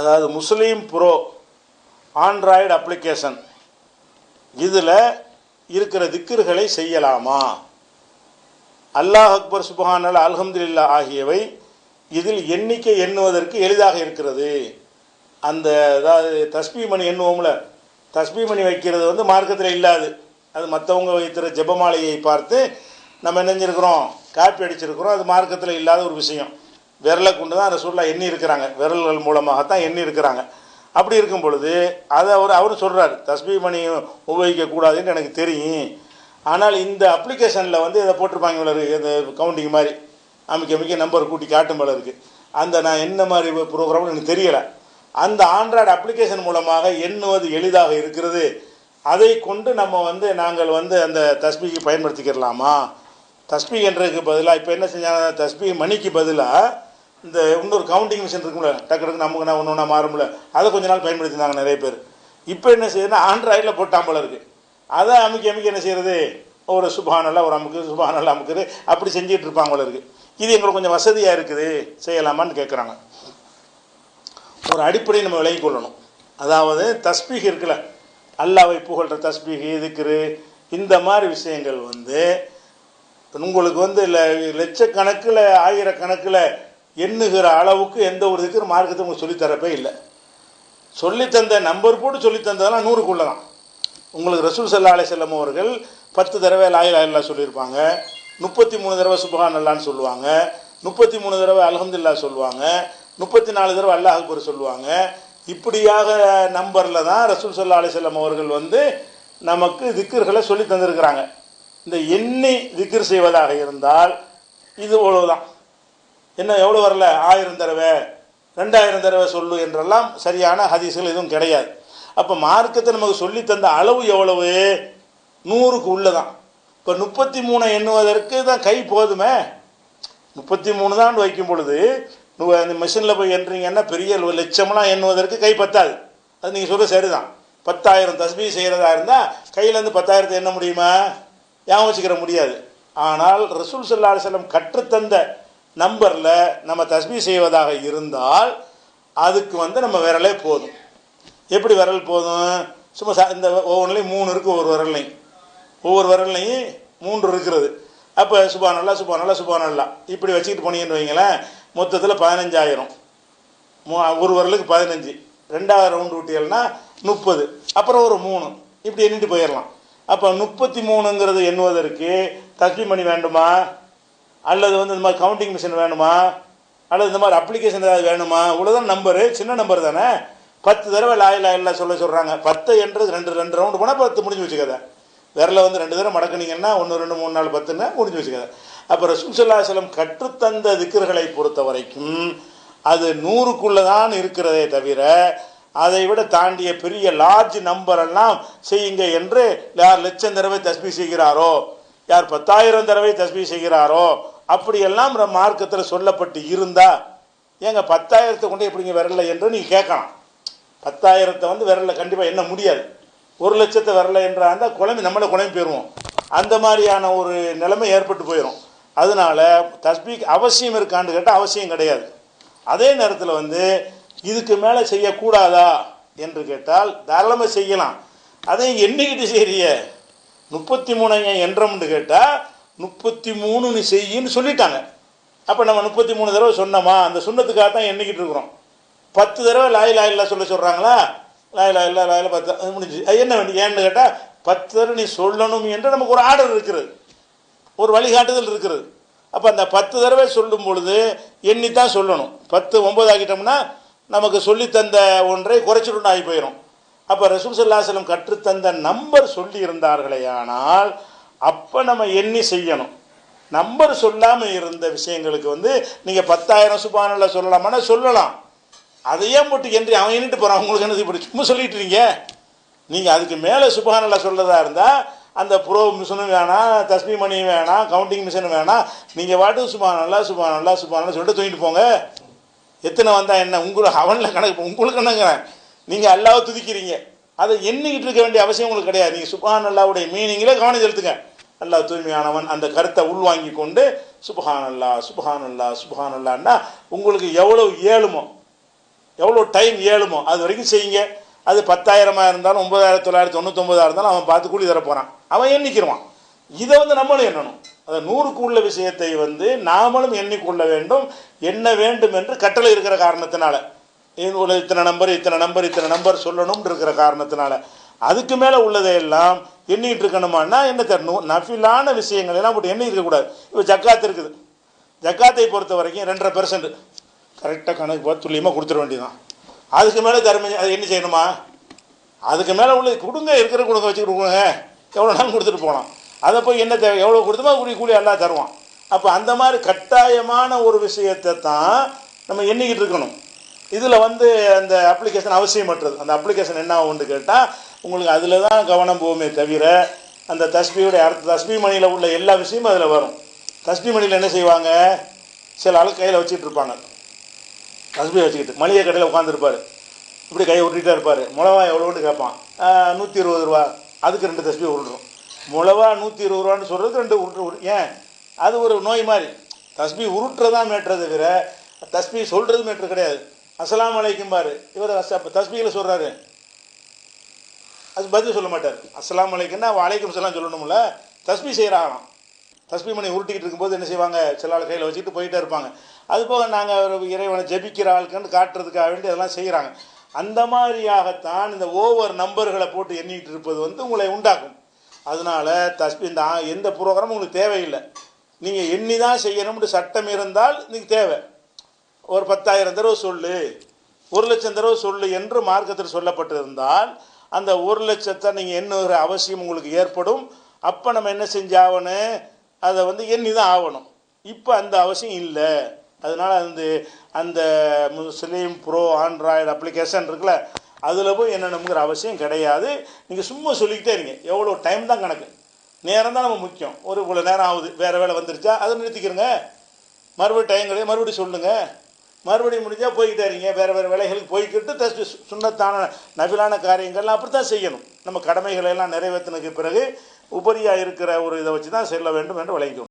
அதாவது முஸ்லீம் bro Android application இதில் இருக்கிற திக்கர்களை செய்யலாமா? அல்லாஹ் அக்பர் சுபஹானல் அல்ஹம்துல்லா ஆகியவை இதில் எண்ணிக்கை எண்ணுவதற்கு எளிதாக இருக்கிறது. அந்த அதாவது தஸ்பீ மணி எண்ணுவோம்ல தஸ்பீ மணி வைக்கிறது வந்து மார்க்கத்தில் இல்லாது. அது மற்றவங்க வைக்கிற ஜெபமாலையை பார்த்து நம்ம நினைஞ்சிருக்கிறோம் காப்பி அடிச்சிருக்கிறோம். அது மார்க்கத்தில் இல்லாத ஒரு விஷயம். விரலை கொண்டு தான் ரசூல்லா எண்ணி இருக்கிறாங்க. விரல்கள் மூலமாகத்தான் எண்ணி இருக்கிறாங்க. அப்படி இருக்கும் பொழுது அதை அவர் அவரும் சொல்கிறார் தஸ்பி மணி உபயோகிக்கக்கூடாதுன்னு எனக்கு தெரியும். ஆனால் இந்த அப்ளிகேஷனில் வந்து இதை போட்டிருப்பாங்க இவ்வளோ இந்த கவுண்டிங் மாதிரி. அமைக்க அமைக்க நம்பர் கூட்டி காட்டும் போல இருக்குது அந்த நான் என்ன மாதிரி ப்ரோக்ராம்னு எனக்கு தெரியலை. அந்த ஆண்ட்ராய்டு அப்ளிகேஷன் மூலமாக எண்ணுவது எளிதாக இருக்கிறது. அதை கொண்டு நம்ம வந்து நாங்கள் வந்து அந்த தஸ்பிக்கு பயன்படுத்திக்கிறலாமா? தஸ்பி என்றதுக்கு பதிலாக இப்போ என்ன செஞ்சாங்க? தஸ்பி மணிக்கு பதிலாக இந்த இன்னொரு கவுண்டிங் மிஷின் இருக்கும்ல டக்கு டக்கு நமக்கு நான் ஒன்று ஒன்றா மாறும்ல அதை கொஞ்ச நாள் பயன்படுத்தினாங்க நிறைய பேர். இப்போ என்ன செய்யுதுன்னா ஆண்ட்ராய்டில் போட்டான் போல இருக்குது அதை அமுக்கி அமுக்கி என்ன செய்கிறது ஒரு சுபானெல்லாம் ஒரு அமுக்கு சுபானெல்லாம் அமுக்குது அப்படி செஞ்சுட்டு இருப்பாங்க போல இருக்குது இது எங்களுக்கு கொஞ்சம் வசதியாக இருக்குது செய்யலாமான்னு கேட்குறாங்க ஒரு அடிப்படையை நம்ம விலகிக் கொள்ளணும். அதாவது தஸ்பீக் இருக்குல்ல அல்லாவை புகழ்கிற தஸ்பீக் இதுக்குரு இந்த மாதிரி விஷயங்கள் வந்து உங்களுக்கு வந்து இல்லை லட்சக்கணக்கில் ஆயிரக்கணக்கில் எண்ணுகிற அளவுக்கு எந்த ஒரு இதுக்கு மார்க்கத்தை உங்களுக்கு சொல்லித்தரப்பே இல்லை. சொல்லித்தந்த நம்பர் போட்டு சொல்லித்தந்ததெல்லாம் நூறுக்குள்ள தான். உங்களுக்கு ரசூல் சல்லா அலி செல்லம் அவர்கள் பத்து தடவை லாயில் அல்லா சொல்லியிருப்பாங்க. முப்பத்தி மூணு தடவை சுபஹான் அல்லான்னு சொல்லுவாங்க. முப்பத்தி மூணு தடவை அலமதுல்லா சொல்லுவாங்க. முப்பத்தி நாலு தடவை அல்லாஹ் அக்பர் சொல்லுவாங்க. இப்படியாக நம்பரில் தான் ரசூல் சல்லா அலி செல்லம் அவர்கள் வந்து நமக்கு திக்கர்களை சொல்லி தந்திருக்கிறாங்க. இந்த எண்ணி திக்கர் செய்வதாக இருந்தால் இது அவ்வளவுதான். என்ன எவ்வளோ வரல? ஆயிரம் தடவை ரெண்டாயிரம் தடவை சொல்லு என்றெல்லாம் சரியான ஹதீஸ்கள் எதுவும் கிடையாது. அப்போ மார்க்கத்தை நமக்கு சொல்லி தந்த அளவு எவ்வளவு? நூறுக்கு உள்ளதான். இப்போ முப்பத்தி மூணை எண்ணுவதற்கு தான் கை போதுமே. முப்பத்தி மூணு தான் வைக்கும் பொழுது அந்த மிஷினில் போய் எண்றீங்கன்னா பெரிய ஒரு லட்சம்லாம் எண்ணுவதற்கு கை பத்தாது. அது நீங்கள் சொல்ல சரிதான். பத்தாயிரம் தஸ்பீ செய்கிறதா இருந்தால் கையிலேருந்து பத்தாயிரத்தை எண்ண முடியுமா? ஞாபகம் வச்சுக்கிற முடியாது. ஆனால் ரசூல் சல்லா செல்லம் கற்றுத்தந்த நம்பரில் நம்ம தஸ்மி செய்வதாக இருந்தால் அதுக்கு வந்து நம்ம விரலே போதும். எப்படி விரல் போதும்? சும்மா சா- இந்த ஒவ்வொன்றுலையும் மூணு இருக்குது ஒவ்வொரு விரல்லையும். ஒவ்வொரு விரல்லையும் மூன்று இருக்கிறது. அப்போ சுபானல்லா சுபானல்லா சுபானல்லா. இப்படி வச்சுக்கிட்டு போனீங்கன்னு வைங்களேன் மொத்தத்தில் பதினஞ்சாயிரம். ஒரு வரலுக்கு பதினஞ்சு. ரெண்டாவது ரவுண்டு விட்டியல்னா முப்பது. அப்புறம் ஒரு மூணு. இப்படி எண்ணிட்டு போயிடலாம். அப்போ முப்பத்தி மூணுங்கிறது எண்ணுவதற்கு தஸ்மி மணி வேண்டுமா? அல்லது வந்து இந்த மாதிரி கவுண்டிங் மிஷின் வேணுமா? அல்லது இந்த மாதிரி அப்ளிகேஷன் ஏதாவது வேணுமா? இவ்வளோதான் நம்பரு சின்ன நம்பர் தானே? பத்து தடவை லாயில் லாயில் சொல்ல சொல்கிறாங்க பத்து என்றது ரெண்டு ரெண்டு ரவுண்டு போனால் பத்து முடிஞ்சு வச்சுக்கத விரல வந்து ரெண்டு தடவை மடக்குனீங்கன்னா ஒன்று ரெண்டு மூணு நாலு பத்துன்னா முடிஞ்சு வச்சுக்கத அப்போ ரசூசல்லாசலம் கற்றுத்தந்த திக்கர்களை பொறுத்த வரைக்கும் அது நூறுக்குள்ளே தான் இருக்கிறதே தவிர அதை விட தாண்டிய பெரிய லார்ஜ் நம்பரெல்லாம் செய்யுங்க என்று யார் லட்சம் தடவை தஸ்பீ செய்கிறாரோ யார் பத்தாயிரம் தடவை தஸ்மி செய்கிறாரோ அப்படியெல்லாம் நம்ம மார்க்கத்தில் சொல்லப்பட்டு இருந்தா ஏங்க பத்தாயிரத்தை கொண்டு எப்படிங்க விரல என்று நீங்கள் கேட்கலாம். பத்தாயிரத்தை வந்து விரலில் கண்டிப்பாக எண்ண முடியாது. ஒரு லட்சத்தை விரல என்றா இருந்தால் குழம்பு நம்மளை குழம்பு போயிடுவோம் அந்த மாதிரியான ஒரு நிலைமை ஏற்பட்டு போயிடும் அதனால தஸ்பீக் அவசியம் இருக்கான்னு கேட்டால் அவசியம் கிடையாது. அதே நேரத்தில் வந்து இதுக்கு மேலே செய்யக்கூடாதா என்று கேட்டால் தாராளமாக செய்யலாம். அதையும் எண்ணிக்கிட்டு செய்றிய முப்பத்தி மூணு என்றம்னு கேட்டால் முப்பத்தி மூணு நீ செய்யின்னு சொல்லிட்டாங்க. அப்போ நம்ம முப்பத்தி மூணு தடவை சொன்னோமா? அந்த சுண்ணத்துக்காக தான் எண்ணிக்கிட்டு இருக்கிறோம். பத்து தடவை லாய் லாயில்லா சொல்ல சொல்கிறாங்களா லாய் லாயில்லா லாயில் பத்து அது முடிஞ்சு அது என்ன வேண்டி? ஏன்னு கேட்டால் பத்து தடவை நீ சொல்லணும் என்று நமக்கு ஒரு ஆர்டர் இருக்கிறது ஒரு வழிகாட்டுதல் இருக்கிறது அப்போ அந்த பத்து தடவை சொல்லும் பொழுது எண்ணி தான் சொல்லணும். பத்து ஒன்பது ஆக்கிட்டோம்னா நமக்கு சொல்லித்தந்த ஒன்றை குறைச்சிட்டு ஆகி போயிடும் அப்போ ரசூல் சல்லாசலம் கற்றுத்தந்த நம்பர் சொல்லி இருந்தார்களே ஆனால் அப்போ நம்ம எண்ணி செய்யணும். நம்பர் சொல்லாமல் இருந்த விஷயங்களுக்கு வந்து நீங்கள் பத்தாயிரம் சுபானில் சொல்லலாமான்னா சொல்லலாம். அதையே போட்டு என்று அவன் எண்ணிட்டு போகிறான் உங்களுக்கு என்ன இப்படி சும்மா சொல்லிட்டு இருக்கீங்க? நீங்கள் அதுக்கு மேலே சுபானில் சொல்லதா இருந்தால் அந்த ப்ரோ மிஷினும் வேணாம் தஸ்மி மணியும் வேணாம் கவுண்டிங் மிஷினும் வேணாம் நீங்கள் பாட்டு சுபானல்லா சுபானல்லா சுபானல்லா சொல்லிட்டு தூங்கிட்டு போங்க. எத்தனை வந்தால் என்ன? உங்களுக்கு அவனில் கணக்கு உங்களுக்கு என்னங்கிறேன் நீங்கள் அல்லாவை துதிக்கிறீங்க. அதை எண்ணிக்கிட்டு இருக்க வேண்டிய அவசியம் உங்களுக்கு கிடையாது. நீங்கள் சுபஹான் அல்லாவுடைய மீனிங்கில் கவனம் செலுத்துங்க. அல்லாஹ் தூய்மையானவன் அந்த கருத்தை உள்வாங்கி கொண்டு சுபஹான் அல்லா சுபஹான் அல்லா சுபஹான் அல்லான்னா உங்களுக்கு எவ்வளோ ஏழுமோ எவ்வளோ டைம் ஏழுமோ அது வரைக்கும் செய்யுங்க. அது பத்தாயிரமாக இருந்தாலும் ஒன்பதாயிரத்தி தொள்ளாயிரத்தி தொண்ணூத்தொம்பதாக இருந்தாலும் அவன் பார்த்து கூலி தர போகிறான் அவன் எண்ணிக்கிறான் இதை வந்து நம்மளும் எண்ணணும். அந்த நூறுக்கு உள்ள விஷயத்தை வந்து நாமளும் எண்ணிக்கொள்ள வேண்டும். எண்ண வேண்டும் என்று கட்டளை இருக்கிற காரணத்தினால. இது இத்தனை நம்பர் இத்தனை நம்பர் இத்தனை நம்பர் சொல்லணும்னு இருக்கிற காரணத்தினால அதுக்கு மேலே உள்ளதையெல்லாம் எண்ணிட்டு இருக்கணுமான்னா என்ன தரணும் நஃபிலான விஷயங்கள் எல்லாம் போட்டு எண்ணி இருக்கக்கூடாது இப்போ ஜக்காத் இருக்குது. ஜக்காத்தை பொறுத்த வரைக்கும் ரெண்டரை பெர்சன்ட் கரெக்டாக கணக்கு பார்த்து துல்லியமாக கொடுத்துட வேண்டியதுதான். அதுக்கு மேலே தரும அது என்ன செய்யணுமா? அதுக்கு மேலே உள்ளது கொடுங்க இருக்கிற கொடுங்க வச்சுக்கிட்டு கொடுங்க. எவ்வளோ நாள் கொடுத்துட்டு போகலாம். அதை போய் என்ன தேவை? எவ்வளோ கொடுத்தோமோ கூலி கூலி எல்லாம் தருவான். அப்போ அந்த மாதிரி கட்டாயமான ஒரு விஷயத்தை தான் நம்ம எண்ணிக்கிட்டு இருக்கணும். இதில் வந்து அந்த அப்ளிகேஷன் அவசியமற்றது. அந்த அப்ளிகேஷன் என்ன ஆகும்னு கேட்டால் உங்களுக்கு அதில் தான் கவனம் போகுமே தவிர அந்த தஸ்பியுடைய அடுத்த தஸ்பி மணியில் உள்ள எல்லா விஷயமும் அதில் வரும். தஸ்பி மணியில் என்ன செய்வாங்க? சில ஆள் கையில் வச்சுட்டு இருப்பாங்க. தஸ்பி வச்சுக்கிட்டு மளிகை கடையில் உட்காந்துருப்பாரு இப்படி கையை உருட்டிட்டே இருப்பார். மிளவா எவ்வளோன்னு கேட்பான். நூற்றி இருபது ரூபா. அதுக்கு ரெண்டு தஸ்பி உருட்டுரும் மிளவா நூற்றி இருபது ரூபான்னு சொல்கிறது ரெண்டு உருட்டு ஏன்? அது ஒரு நோய் மாதிரி. தஸ்பி உருட்டுறதா மேட்டுறது தவிர தஸ்பி சொல்கிறது மேட்ரு கிடையாது. அஸ்லாம் அலைக்கும் பாரு. இவர் தஸ்பியில் சொல்கிறாரு அது பதில் சொல்ல மாட்டார். அஸ்லாம் அலைக்குன்னா வலைக்கும் சலாம் சொல்லணும்ல. தஸ்மி செய்கிறாங்களாம் தஸ்மி மணி உருட்டிக்கிட்டு இருக்கும்போது என்ன செய்வாங்க? சில ஆள் கையில் வச்சுக்கிட்டு போயிட்டே இருப்பாங்க. அது போக நாங்கள் ஒரு இறைவனை ஜெபிக்கிற ஆளுக்குன்னு காட்டுறதுக்காக வேண்டி அதெல்லாம் செய்கிறாங்க அந்த மாதிரியாகத்தான் இந்த ஓவர் நம்பர்களை போட்டு எண்ணிக்கிட்டு இருப்பது வந்து உங்களை உண்டாக்கும். அதனால தஸ்பி இந்த எந்த ப்ரோக்ராமும் உங்களுக்கு தேவையில்லை. நீங்கள் எண்ணி தான் செய்யணும்னு சட்டம் இருந்தால் நீங்கள் தேவை. ஒரு பத்தாயிரம் தடவை சொல்லு ஒரு லட்சம் தடவை சொல்லு என்று மார்க்கத்தில் சொல்லப்பட்டிருந்தால் அந்த ஒரு லட்சத்தை நீங்கள் எண்ணுகிற அவசியம் உங்களுக்கு ஏற்படும். அப்போ நம்ம என்ன செஞ்சாகணும் அதை வந்து எண்ணி தான் ஆகணும். இப்போ அந்த அவசியம் இல்லை. அதனால் அந்த அந்த முஸ்லீம் ப்ரோ ஆண்ட்ராய்டு அப்ளிகேஷன் இருக்குல்ல அதில் போய் என்னென்னங்கிற அவசியம் கிடையாது. நீங்கள் சும்மா சொல்லிக்கிட்டே இருங்க. எவ்வளோ டைம் தான் கணக்கு. நேரம் தான் நம்ம முக்கியம். ஒரு இவ்வளோ நேரம் ஆகுது. வேறு வேலை வந்துருச்சா? அதை நிறுத்திக்கிறங்க. மறுபடியும் டைம் கிடையாது மறுபடியும் சொல்லுங்கள் மறுபடியும் முடிஞ்சால் போய்கிட்டே இருங்க. வேறு வேறு வேலைகளுக்கு போய்க்கிட்டு தஸ்ட் சுண்ணத்தான நபிலான காரியங்கள்லாம் அப்படி தான் செய்யணும். நம்ம கடமைகளை எல்லாம் நிறைவேற்றினதுக்கு பிறகு உபரியாக இருக்கிற ஒரு இதை வச்சு தான் செல்ல வேண்டும் என்று விளங்கிக்கணும்